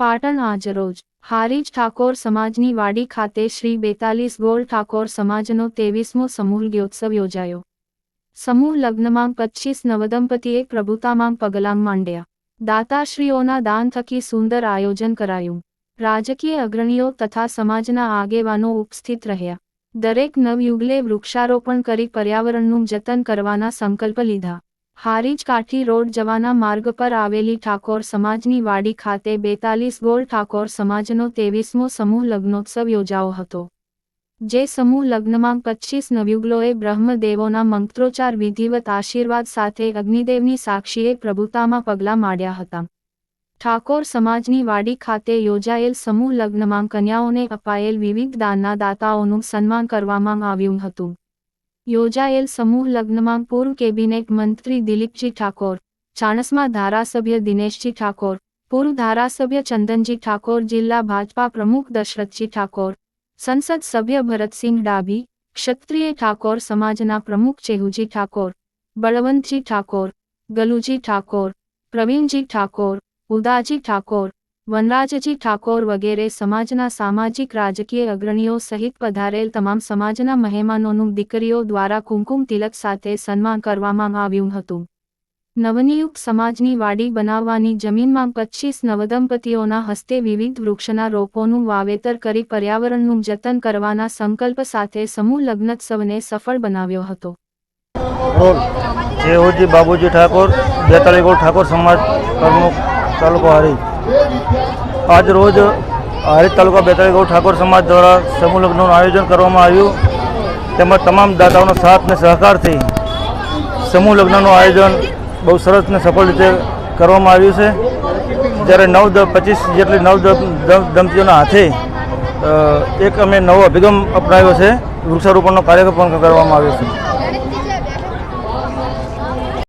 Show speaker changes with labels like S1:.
S1: પાટણ આજરોજ હારીજ ઠાકોર સમાજની વાડી ખાતે શ્રી બેતાલીસ ગોળ ઠાકોર સમાજનો તેવીસમો સમૂહ ગ્યોત્સવ યોજાયો. સમૂહ લગ્નમાં પચીસ નવદંપતીએ પ્રભુતામાં પગલાં માંડ્યા. દાતાશ્રીઓના દાન થકી સુંદર આયોજન કરાયું. રાજકીય અગ્રણીઓ તથા સમાજના આગેવાનો ઉપસ્થિત રહ્યા. દરેક નવયુગલે વૃક્ષારોપણ કરી પર્યાવરણનું જતન કરવાના સંકલ્પ લીધા. હારીજ કાઠી રોડ જવાના માર્ગ પર આવેલી ઠાકોર સમાજની વાડી ખાતે બેતાલીસ ગોળ ઠાકોર સમાજનો તેવીસમો સમૂહ લગ્નોત્સવ યોજાયો હતો. જે સમૂહ લગ્નમાં પચીસ નવયુગલોએ બ્રહ્મદેવોના મંત્રોચ્ચાર, વિધિવત આશીર્વાદ સાથે અગ્નિદેવની સાક્ષીએ પ્રભુતામાં પગલાં માંડ્યા હતા. ઠાકોર સમાજની વાડી ખાતે યોજાયેલ સમૂહ લગ્નમાં કન્યાઓને અપાયેલ વિવિધ દાનના દાતાઓનું સન્માન કરવામાં આવ્યું હતું. યોજાયેલ સમૂહ લગ્નમાં પૂર્વ કેબિનેટ મંત્રી દિલીપજી ઠાકોર, ચાણસમાં ધારાસભ્ય દિનેશજી ઠાકોર, પૂર્વ ધારાસભ્ય ચંદનજી ઠાકોર, જિલ્લા ભાજપા પ્રમુખ દશરથજી ઠાકોર, સંસદ સભ્ય ભરતસિંહ ડાભી, ક્ષત્રિય ઠાકોર સમાજના પ્રમુખ ચેહુજી ઠાકોર, બળવંતજી ઠાકોર, ગલુજી ઠાકોર, પ્રવીણજી ઠાકોર, ઉદાજી ઠાકોર વનરાજજી ઠાકોર વગેરે સમાજના સામાજિક રાજકીય અગ્રણીઓ સહિત પધારેલ તમામ સમાજના મહેમાનોનું દીકરીઓ દ્વારા કુમકુમ તિલક સાથે સન્માન કરવામાં આવ્યું હતું. નવનિયુક્ત સમાજની વાડી બનાવવાની જમીનમાં પચ્ચીસ નવદંપતીઓના હસ્તે વિવિધ વૃક્ષના રોપોનું વાવેતર કરી પર્યાવરણનું જતન કરવાના સંકલ્પ સાથે સમૂહ લગ્નોત્સવને સફળ બનાવ્યો હતો.
S2: રોલ બાબુજી ઠાકોર ઠાકોર સમાજ પ્રમુખ તાલુકો હારી આજ રોજ હારી તાલુકા બેતાળી ગોળ ઠાકોર સમાજ દ્વારા સમૂહ લગ્નનું આયોજન કરવામાં આવ્યું. તેમજ તમામ દાતાઓનો સાથ અને સહકારથી સમૂહ લગ્નનું આયોજન બહુ સરસ અને સફળ રીતે કરવામાં આવ્યું છે. જ્યારે નવ દ પચીસ જેટલી નવ દંપતીઓના હાથે એક અમે નવો અભિગમ અપનાવ્યો છે. વૃક્ષારોપણનો કાર્યક્રમ પણ કરવામાં આવ્યો છે.